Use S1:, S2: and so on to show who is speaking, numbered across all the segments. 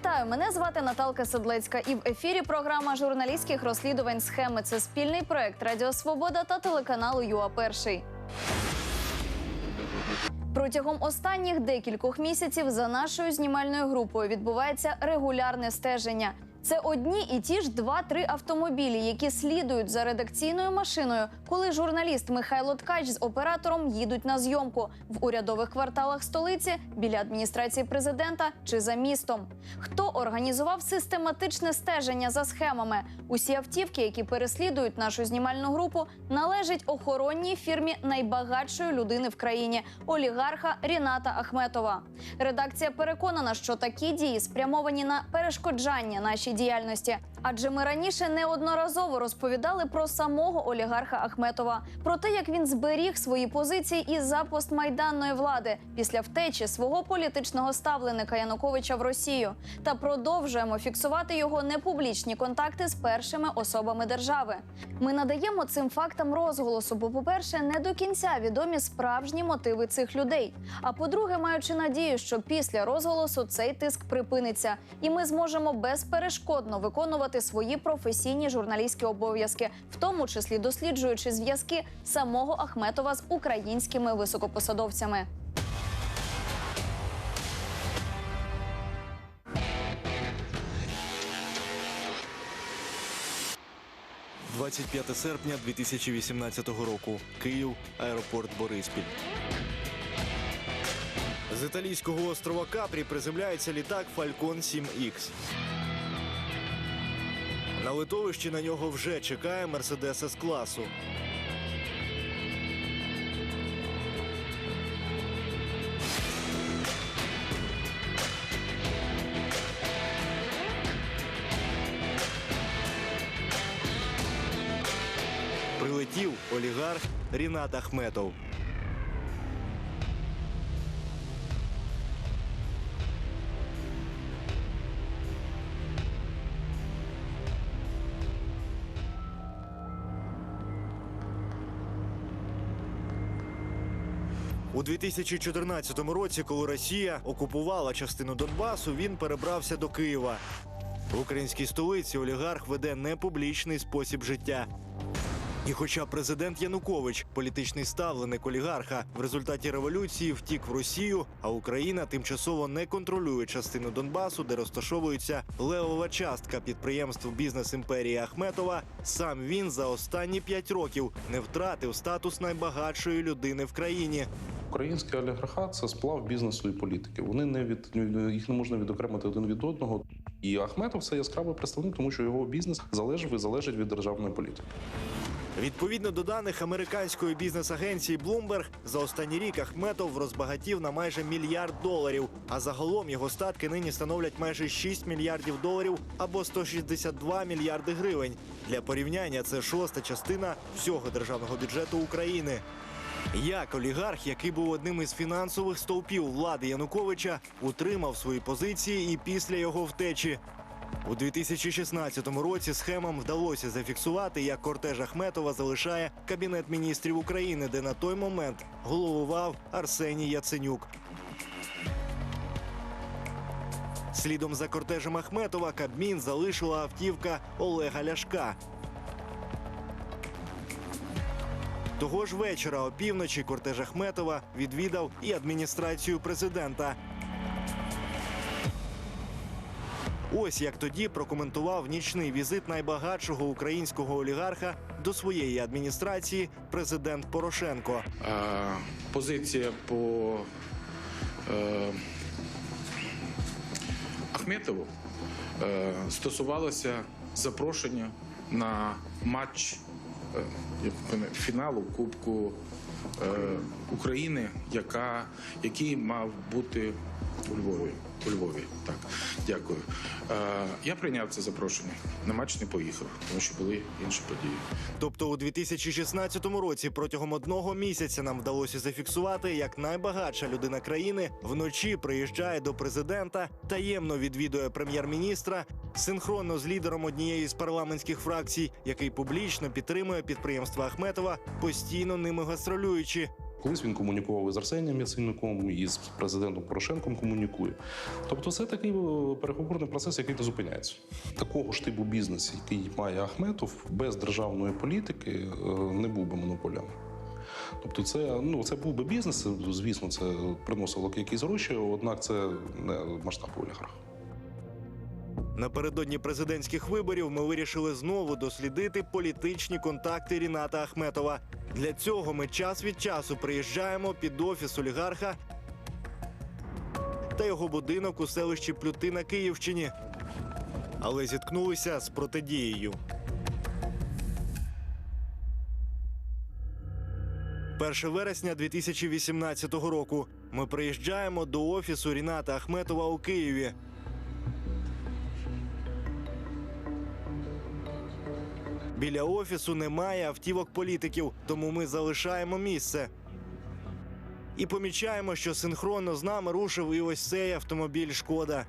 S1: Вітаю, мене звати Наталка Седлецька, і в ефірі програма журналістських розслідувань схеми. Це спільний проект Радіо Свобода та телеканалу ЮА Перший. Протягом останніх декількох місяців за нашою знімальною групою відбувається регулярне стеження. Це одні і ті ж два-три автомобілі, які слідують за редакційною машиною, коли журналіст Михайло Ткач з оператором їдуть на зйомку в урядових кварталах столиці, біля адміністрації президента чи за містом. Хто організував систематичне стеження за схемами? Усі автівки, які переслідують нашу знімальну групу, належать охоронній фірмі найбагатшої людини в країні олігарха Ріната Ахметова. Редакція переконана, що такі дії спрямовані на перешкоджання нашій діяльності. Адже ми раніше неодноразово розповідали про самого олігарха Ахметова, про те, як він зберіг свої позиції і за постмайданної влади після втечі свого політичного ставленика Януковича в Росію, та продовжуємо фіксувати його непублічні контакти з першими особами держави. Ми надаємо цим фактам розголосу, бо, по-перше, не до кінця відомі справжні мотиви цих людей. А по-друге, маючи надію, що після розголосу цей тиск припиниться, і ми зможемо безперешкодно виконувати свої професійні журналістські обов'язки, в тому числі досліджуючи зв'язки самого Ахметова з українськими високопосадовцями.
S2: 25 серпня 2018 року. Київ, аеропорт Бориспіль. З італійського острова Капрі приземляється літак Falcon 7X. На литовищі на нього вже чекає Мерседес С класу. Прилетів олігарх Рінат Ахметов. У 2014 році, коли Росія окупувала частину Донбасу, він перебрався до Києва. В українській столиці олігарх веде непублічний спосіб життя. І хоча президент Янукович, політичний ставленик олігарха, в результаті революції втік в Росію, а Україна тимчасово не контролює частину Донбасу, де розташовується левова частка підприємств бізнес імперії Ахметова, сам він за останні п'ять років не втратив статус найбагатшої людини в країні.
S3: Український олігархат це сплав бізнесу і політики. Вони не від їх не можна відокремити один від одного. І Ахметов це яскравий представник, тому що його бізнес залежав і залежить від державної політики.
S2: Відповідно до даних американської бізнес-агенції Bloomberg, за останній рік Ахметов розбагатів на майже мільярд доларів. А загалом його статки нині становлять майже 6 мільярдів доларів або 162 мільярди гривень. Для порівняння це шоста частина всього державного бюджету України. Як олігарх, який був одним із фінансових стовпів влади Януковича, утримав свої позиції і після його втечі. У 2016 році схемам вдалося зафіксувати, як кортеж Ахметова залишає кабінет міністрів України, де на той момент головував Арсеній Яценюк. Слідом за кортежем Ахметова Кабмін залишила автівка Олега Ляшка. Того ж вечора опівночі кортеж Ахметова відвідав і адміністрацію президента. Ось як тоді прокоментував нічний візит найбагатшого українського олігарха до своєї адміністрації президент Порошенко.
S4: Е, позиція по е, Ахметову е, стосувалася запрошення на матч фіналу Кубку е, України, яка, який мав бути у Львові. У Львові, так, дякую. Е, я прийняв це запрошення. На матч не поїхав, тому що були інші події.
S2: Тобто у 2016 році протягом одного місяця нам вдалося зафіксувати, як найбагатша людина країни вночі приїжджає до президента, таємно відвідує прем'єр-міністра, синхронно з лідером однієї з парламентських фракцій, який публічно підтримує підприємства Ахметова, постійно ними гастролюючи.
S3: Колись він комунікував із Арсенієм Яценюком, і з президентом Порошенком комунікує. Тобто, це такий е, переговорний процес, який не зупиняється. Такого ж типу бізнес, який має Ахметов, без державної політики е, не був би монополем. Тобто, це ну це був би бізнес. Звісно, це приносило якісь гроші, однак це не масштаб олігарха.
S2: Напередодні президентських виборів ми вирішили знову дослідити політичні контакти Ріната Ахметова. Для цього ми час від часу приїжджаємо під офіс олігарха та його будинок у селищі Плюти на Київщині. Але зіткнулися з протидією. 1 вересня 2018 року ми приїжджаємо до офісу Ріната Ахметова у Києві. Біля офісу немає автівок політиків, тому ми залишаємо місце. І помічаємо, що синхронно з нами рушив і ось цей автомобіль Шкода.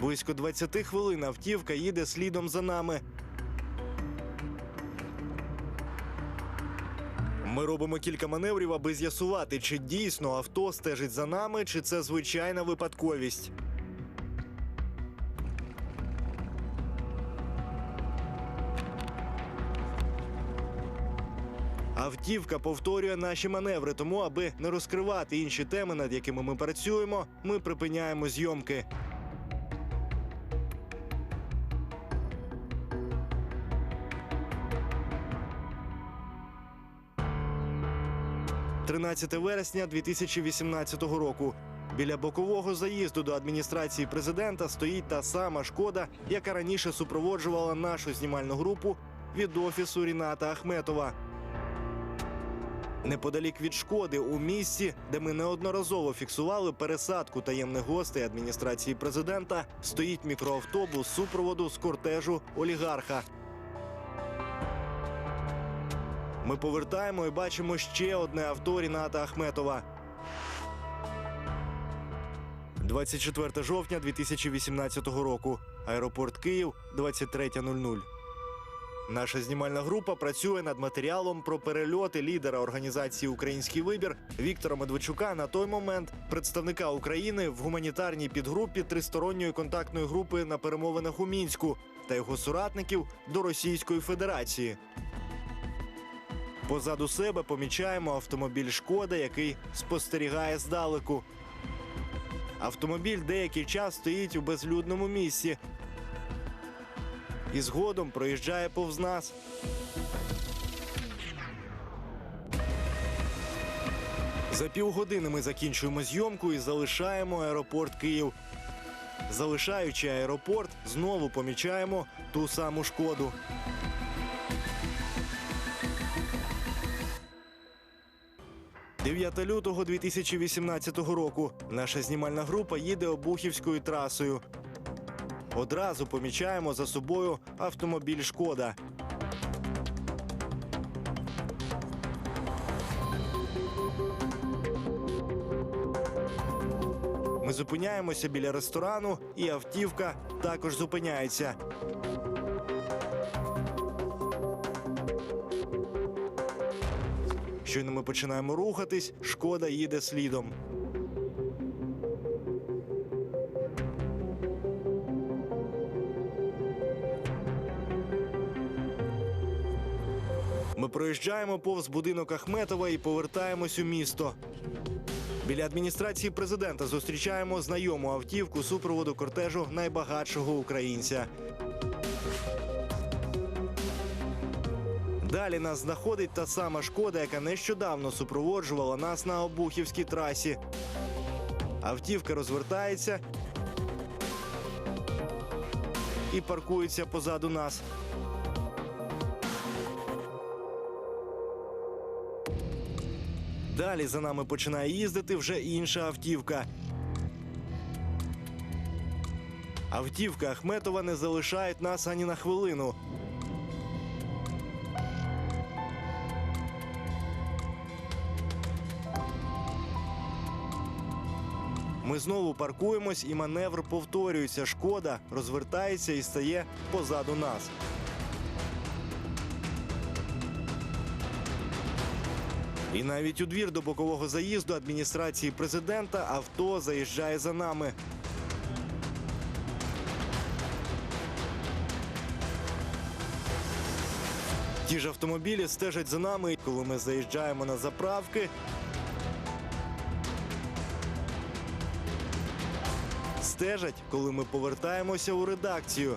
S2: Близько 20 хвилин автівка їде слідом за нами. Ми робимо кілька маневрів, аби з'ясувати, чи дійсно авто стежить за нами, чи це звичайна випадковість. Автівка повторює наші маневри, тому, аби не розкривати інші теми, над якими ми працюємо, ми припиняємо зйомки. «13 вересня 2018 року. Біля бокового заїзду до адміністрації президента стоїть та сама шкода, яка раніше супроводжувала нашу знімальну групу від офісу Ріната Ахметова. Неподалік від шкоди у місці, де ми неодноразово фіксували пересадку таємних гостей адміністрації президента, стоїть мікроавтобус супроводу з кортежу олігарха. Ми повертаємо і бачимо ще одне авто Ріната Ахметова. 24 жовтня 2018 року. Аеропорт Київ 23.00. Наша знімальна група працює над матеріалом про перельоти лідера організації Український вибір Віктора Медведчука на той момент представника України в гуманітарній підгрупі тристоронньої контактної групи на перемовинах у мінську та його соратників до Російської Федерації. Позаду себе помічаємо автомобіль Шкода, який спостерігає здалеку. Автомобіль деякий час стоїть у безлюдному місці, і згодом проїжджає повз нас. За півгодини ми закінчуємо зйомку і залишаємо аеропорт Київ. Залишаючи аеропорт, знову помічаємо ту саму шкоду. «9 лютого 2018 року. Наша знімальна група їде Обухівською трасою. Одразу помічаємо за собою автомобіль Шкода. Ми зупиняємося біля ресторану, і автівка також зупиняється. Щойно ми починаємо рухатись, шкода їде слідом. Проїжджаємо повз будинок Ахметова і повертаємось у місто. Біля адміністрації президента зустрічаємо знайому автівку супроводу кортежу найбагатшого українця. Далі нас знаходить та сама шкода, яка нещодавно супроводжувала нас на Обухівській трасі. Автівка розвертається і паркується позаду нас. Далі за нами починає їздити вже інша автівка. Автівка Ахметова не залишають нас ані на хвилину. Ми знову паркуємось, і маневр повторюється. Шкода розвертається і стає позаду нас. І навіть у двір до бокового заїзду адміністрації президента авто заїжджає за нами. Ті ж автомобілі стежать за нами, коли ми заїжджаємо на заправки. Стежать, коли ми повертаємося у редакцію.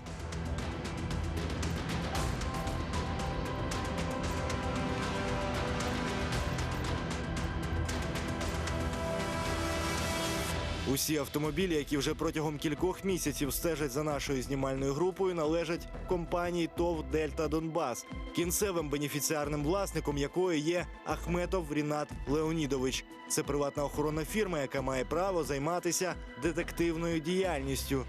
S2: Усі автомобілі, які вже протягом кількох місяців стежать за нашою знімальною групою, належать компанії ТОВ Дельта Донбас, кінцевим бенефіціарним власником якої є Ахметов Рінат Леонідович. Це приватна охоронна фірма, яка має право займатися детективною діяльністю.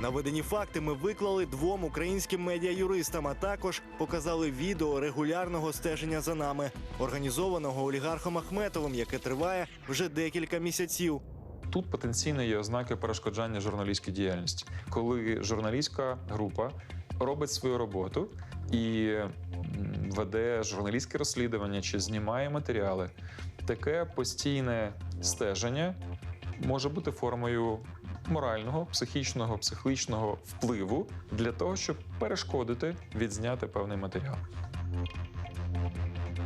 S2: Наведені факти ми виклали двом українським медіа-юристам, а також показали відео регулярного стеження за нами, організованого олігархом Ахметовим, яке триває вже декілька місяців.
S5: Тут потенційно є ознаки перешкоджання журналістській діяльності, коли журналістська група робить свою роботу і веде журналістське розслідування чи знімає матеріали. Таке постійне стеження може бути формою морального, психічного, психологічного впливу для того, щоб перешкодити відзняти певний матеріал.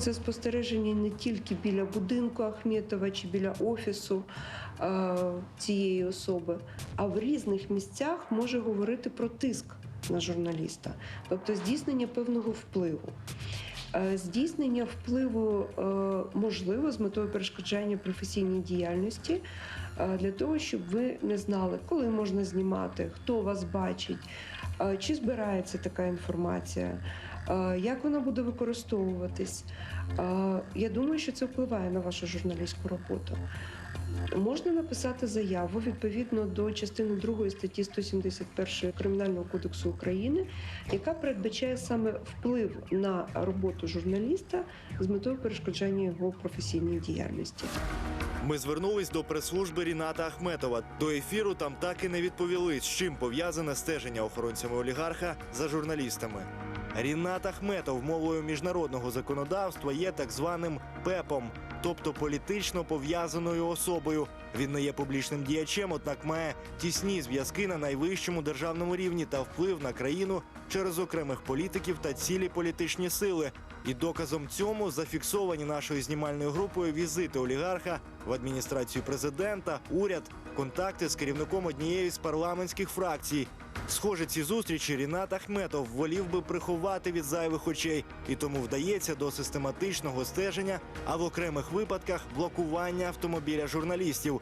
S6: Це спостереження не тільки біля будинку Ахметова чи біля офісу е, цієї особи, а в різних місцях може говорити про тиск на журналіста, тобто здійснення певного впливу. Е, Здійснення впливу е, можливо з метою перешкоджання професійній діяльності е, для того, щоб ви не знали, коли можна знімати, хто вас бачить, чи збирається така інформація, як вона буде використовуватись. Я думаю, що це впливає на вашу журналістську роботу. Можна написати заяву відповідно до частини 2 статті 171 Кримінального кодексу України, яка передбачає саме вплив на роботу журналіста з метою перешкоджання його професійній діяльності.
S2: Ми звернулись до прес-служби Ріната Ахметова. До ефіру там так і не відповіли, з чим пов'язане стеження охоронцями олігарха за журналістами. Рінат Ахметов мовою міжнародного законодавства є так званим ПЕПом, тобто політично пов'язаною особою. Він не є публічним діячем, однак має тісні зв'язки на найвищому державному рівні та вплив на країну через окремих політиків та цілі політичні сили. І доказом цьому зафіксовані нашою знімальною групою візити олігарха в адміністрацію президента, уряд, контакти з керівником однієї з парламентських фракцій. Схоже, ці зустрічі Рінат Ахметов волів би приховати від зайвих очей, і тому вдається до систематичного стеження, а в окремих випадках блокування автомобіля журналістів.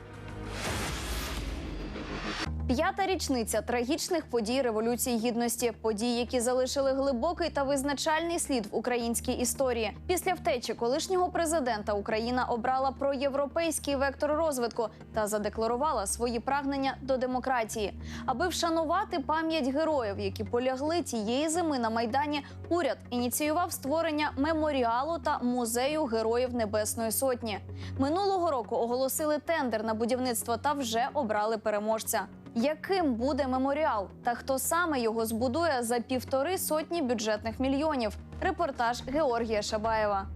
S1: П'ята річниця трагічних подій Революції Гідності, подій, які залишили глибокий та визначальний слід в українській історії. Після втечі колишнього президента Україна обрала проєвропейський вектор розвитку та задекларувала свої прагнення до демократії. Аби вшанувати пам'ять героїв, які полягли тієї зими на майдані. Уряд ініціював створення меморіалу та музею героїв Небесної Сотні. Минулого року оголосили тендер на будівництво та вже обрали переможця. Яким буде меморіал та хто саме його збудує за півтори сотні бюджетних мільйонів? Репортаж Георгія Шабаєва.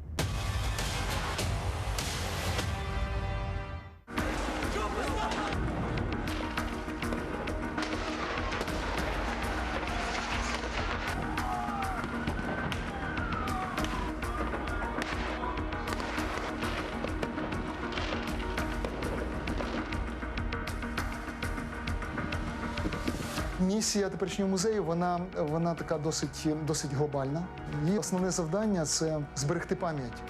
S7: Місія теперішнього музею вона, вона така досить, досить глобальна. Її основне завдання це зберегти пам'ять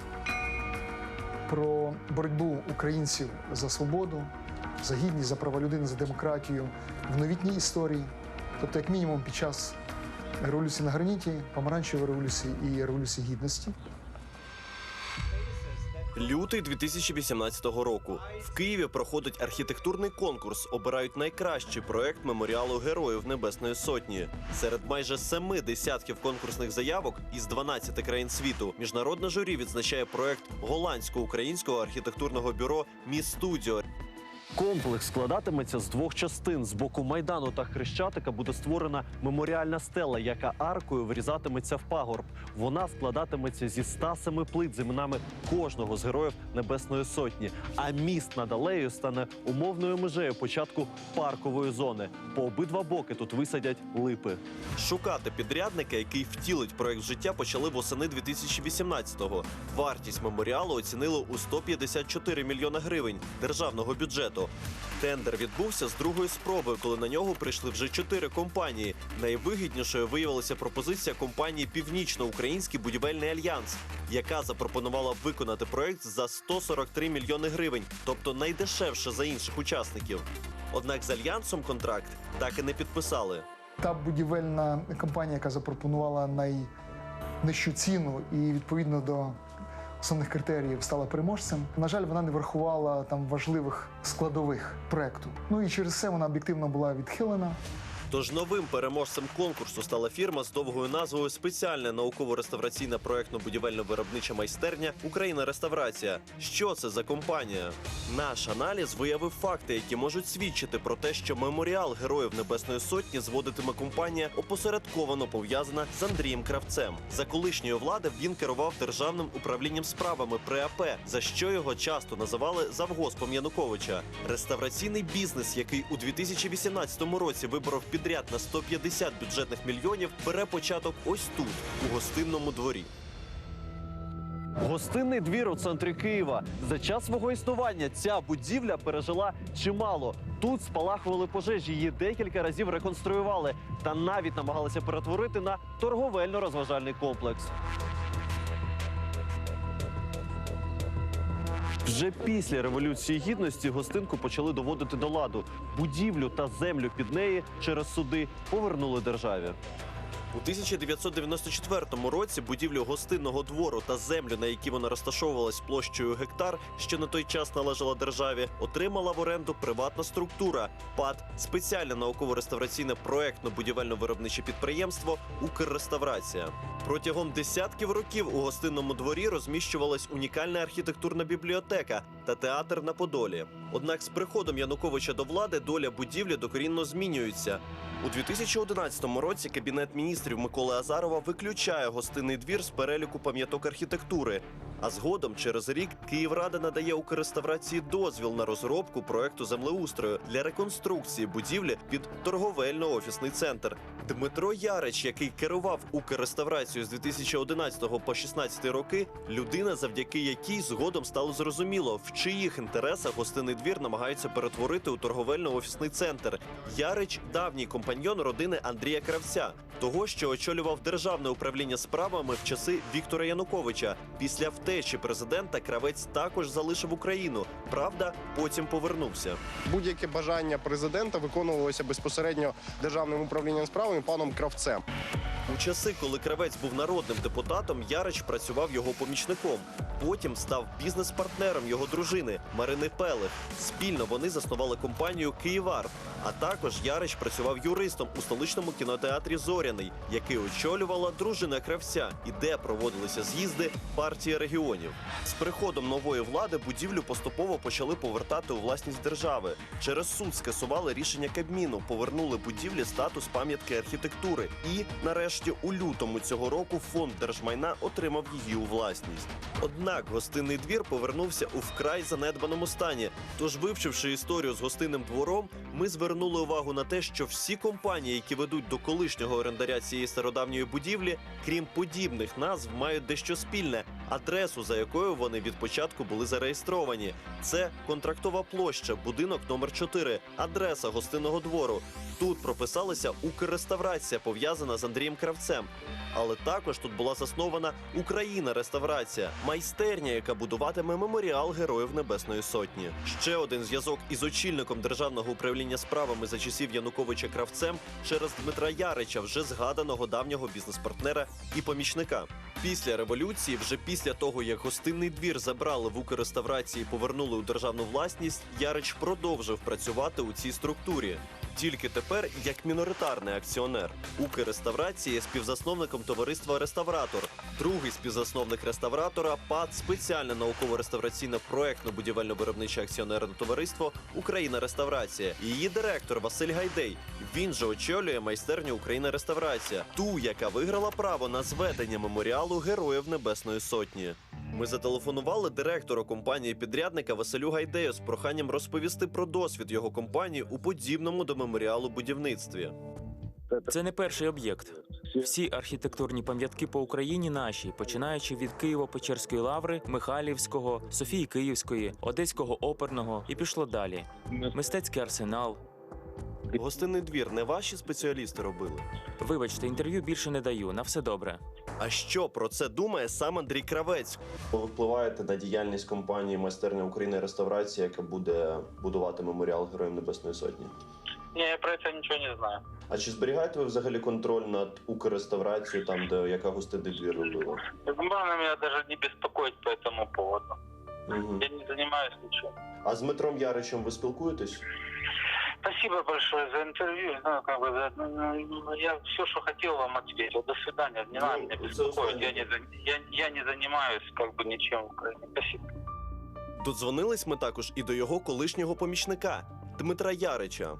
S7: про боротьбу українців за свободу, за гідність, за права людини, за демократію в новітній історії. Тобто, як мінімум, під час революції на граніті, помаранчевої революції і революції гідності.
S8: Лютий 2018 року в Києві проходить архітектурний конкурс. Обирають найкращий проект меморіалу Героїв Небесної Сотні. Серед майже семи десятків конкурсних заявок із 12 країн світу міжнародне журі відзначає проект голландсько-українського архітектурного бюро Мі Студіо.
S9: Комплекс складатиметься з двох частин. З боку майдану та хрещатика буде створена меморіальна стела, яка аркою врізатиметься в пагорб. Вона складатиметься зі 107 плит з іменами кожного з героїв Небесної Сотні. А міст над алеєю стане умовною межею початку паркової зони. По обидва боки тут висадять липи.
S8: Шукати підрядника, який втілить проект життя, почали восени 2018-го. Вартість меморіалу оцінили у 154 мільйона гривень державного бюджету. Тендер відбувся з другої спроби, коли на нього прийшли вже чотири компанії. Найвигіднішою виявилася пропозиція компанії Північно-Український будівельний альянс, яка запропонувала виконати проект за 143 мільйони гривень, тобто найдешевше за інших учасників. Однак з альянсом контракт так і не підписали.
S7: Та будівельна компанія, яка запропонувала найнижчу ціну і відповідно до основних критеріїв стала переможцем. На жаль, вона не врахувала там важливих складових проекту. Ну і через це вона об'єктивно була відхилена.
S8: Тож новим переможцем конкурсу стала фірма з довгою назвою Спеціальна науково-реставраційна проектно-будівельно-виробнича майстерня Україна Реставрація. Що це за компанія? Наш аналіз виявив факти, які можуть свідчити про те, що меморіал Героїв Небесної Сотні зводитиме компанія опосередковано пов'язана з Андрієм Кравцем. За колишньої влади він керував державним управлінням справами при АП, за що його часто називали завгоспом Януковича. Реставраційний бізнес, який у 2018 році виборов підряд на 150 бюджетних мільйонів, бере початок ось тут, у гостинному дворі.
S9: Гостинний двір у центрі Києва. За час свого існування ця будівля пережила чимало. Тут спалахували пожежі, її декілька разів реконструювали та навіть намагалися перетворити на торговельно-розважальний комплекс. Вже після революції гідності гостинку почали доводити до ладу. Будівлю та землю під неї через суди повернули державі.
S8: У 1994 році будівлю гостинного двору та землю, на якій вона розташовувалась площею гектар, що на той час належала державі, отримала в оренду приватна структура ПАД спеціальне науково-реставраційне проектно-будівельно-виробниче підприємство Укрреставрація. Протягом десятків років у гостинному дворі розміщувалась унікальна архітектурна бібліотека та театр на Подолі. Однак з приходом Януковича до влади доля будівлі докорінно змінюється. У 2011 році кабінет міністрів Миколи Азарова виключає гостинний двір з переліку пам'яток архітектури. А згодом, через рік, Київрада надає Укрреставрації дозвіл на розробку проекту землеустрою для реконструкції будівлі під торговельно-офісний центр. Дмитро Ярич, який керував Укрреставрацією з 2011 по 2016 роки, людина, завдяки якій згодом стало зрозуміло, в чиїх інтересах гостинний двір намагаються перетворити у торговельно-офісний центр. Ярич давній компаньйон родини Андрія Кравця, того, що очолював державне управління справами в часи Віктора Януковича. Після втечі президента Кравець також залишив Україну. Правда, потім повернувся.
S10: Будь-яке бажання президента виконувалося безпосередньо державним управлінням справами паном Кравцем.
S8: У часи, коли кравець був народним депутатом, Ярич працював його помічником. Потім став бізнес-партнером його дружини Марини Пелих. Спільно вони заснували компанію Київарт. А також Ярич працював юристом у столичному кінотеатрі Зоряний, який очолювала дружина кравця, і де проводилися з'їзди партії регіонів. З приходом нової влади будівлю поступово почали повертати у власність держави. Через суд скасували рішення Кабміну, повернули будівлі статус пам'ятки архітектури. І, нарешті, у лютому цього року фонд держмайна отримав її у власність. Однак гостинний двір повернувся у вкрай занедбаному стані. Тож, вивчивши історію з гостинним двором, ми звернули увагу на те, що всі компанії, які ведуть до колишнього орендаря цієї стародавньої будівлі, крім подібних назв, мають дещо спільне адресу, за якою вони від початку були зареєстровані. Це контрактова площа, будинок номер 4 адреса гостинного двору. Тут прописалася Укрреставрація, пов'язана з Андрієм Кравцем. Але також тут була заснована Україна реставрація, майстерня, яка будуватиме меморіал Героїв Небесної Сотні. Ще один зв'язок із очільником державного управління справами за часів Януковича Кравцем через Дмитра Ярича, вже згаданого давнього бізнес-партнера і помічника. Після революції, вже після того як гостинний двір забрали в Укрреставрації, повернули у державну власність, Ярич продовжив працювати у цій структурі. Тільки тепер як міноритарний акціонер. Укрреставрація є співзасновником товариства Реставратор. Другий співзасновник реставратора ПАД спеціальне науково-реставраційне проектно-будівельно-виробниче акціонерне товариство Україна Реставрація. Її директор Василь Гайдей. Він же очолює майстерню Україна Реставрація, ту, яка виграла право на зведення меморіалу Героїв Небесної Сотні. Ми зателефонували директору компанії підрядника Василю Гайдею з проханням розповісти про досвід його компанії у подібному до меморіалу будівництві.
S11: Це не перший об'єкт. Всі архітектурні пам'ятки по Україні наші, починаючи від Києво-Печерської лаври, Михайлівського, Софії Київської, Одеського оперного і пішло далі. Мистецький арсенал.
S8: Гостинний двір не ваші спеціалісти робили.
S11: Вибачте, інтерв'ю більше не даю. На все добре.
S8: А що про це думає сам Андрій Кравець? Ви впливаєте на діяльність компанії майстерня України реставрація, яка буде будувати меморіал Героїв Небесної Сотні.
S12: Не, я про это ничего не знаю.
S8: А чи зберігаєте ви взагалі контроль над Укрреставрацією, там де яка гостинний двір робила?
S12: Главное меня даже не беспокоить по этому поводу.
S8: Угу.
S12: Я не занимаюсь ничем.
S8: А з Дмитром Яричем ви спілкуєтесь?
S12: Спасибо большое за интервью. Ну, как бы, за- ну, я все, что хотел вам ответил. До свидания. Не
S8: Ну,
S12: надо меня
S8: это
S12: беспокоить.
S8: останнє.
S12: Я не, за- я, я не занимаюсь как бы ничем в Украине. Спасибо.
S8: Додзвонились ми також і до його колишнього помічника Дмитра Ярича.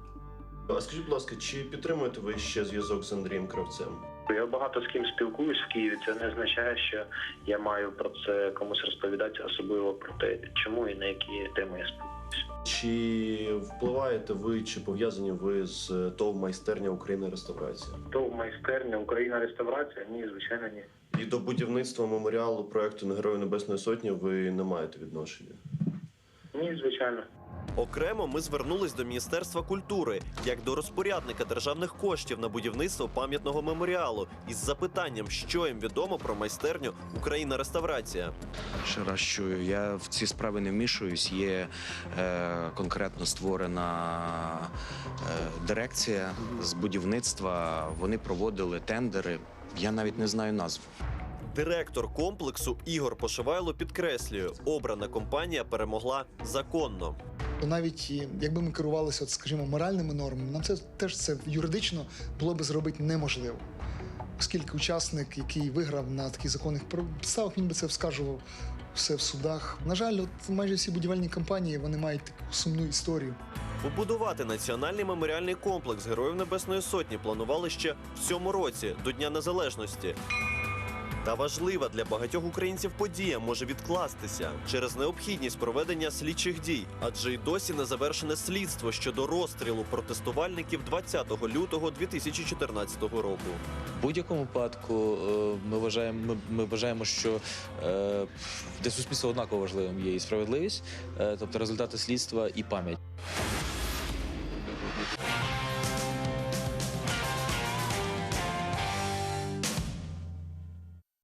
S8: А скажіть, будь ласка, чи підтримуєте ви ще зв'язок з Андрієм Кравцем?
S13: Я багато з ким спілкуюсь в Києві. Це не означає, що я маю про це комусь розповідати, особливо про те, чому і на які теми я спілкуюся.
S8: Чи впливаєте ви, чи пов'язані ви з ТОВ майстерня Україна реставрація?
S13: ТОВ майстерня Україна реставрація? Ні, звичайно, ні.
S8: І до будівництва меморіалу проекту на Герою Небесної Сотні ви не маєте відношення.
S13: Ні, звичайно.
S8: Окремо ми звернулись до Міністерства культури як до розпорядника державних коштів на будівництво пам'ятного меморіалу із запитанням, що їм відомо про майстерню Україна реставрація.
S14: Ще раз чую, я в ці справи не вмішуюсь. Є е, конкретно створена е, дирекція з будівництва. Вони проводили тендери. Я навіть не знаю назв.
S8: Директор комплексу Ігор Пошивайло підкреслює, обрана компанія перемогла законно.
S15: То навіть якби ми керувалися, от, скажімо, моральними нормами, нам це теж це юридично було би зробити неможливо. Оскільки учасник, який виграв на таких законних підставах, він би це вскажував все в судах. На жаль, от майже всі будівельні компанії вони мають таку сумну історію.
S8: Побудувати національний меморіальний комплекс Героїв Небесної Сотні планували ще в цьому році до Дня Незалежності. Та важлива для багатьох українців подія може відкластися через необхідність проведення слідчих дій, адже й досі не завершене слідство щодо розстрілу протестувальників 20 лютого 2014 року.
S16: В будь-якому випадку е, ми вважаємо, ми вважаємо, що е, для суспільства однаково важливим є і справедливість, е, тобто результати слідства і пам'ять.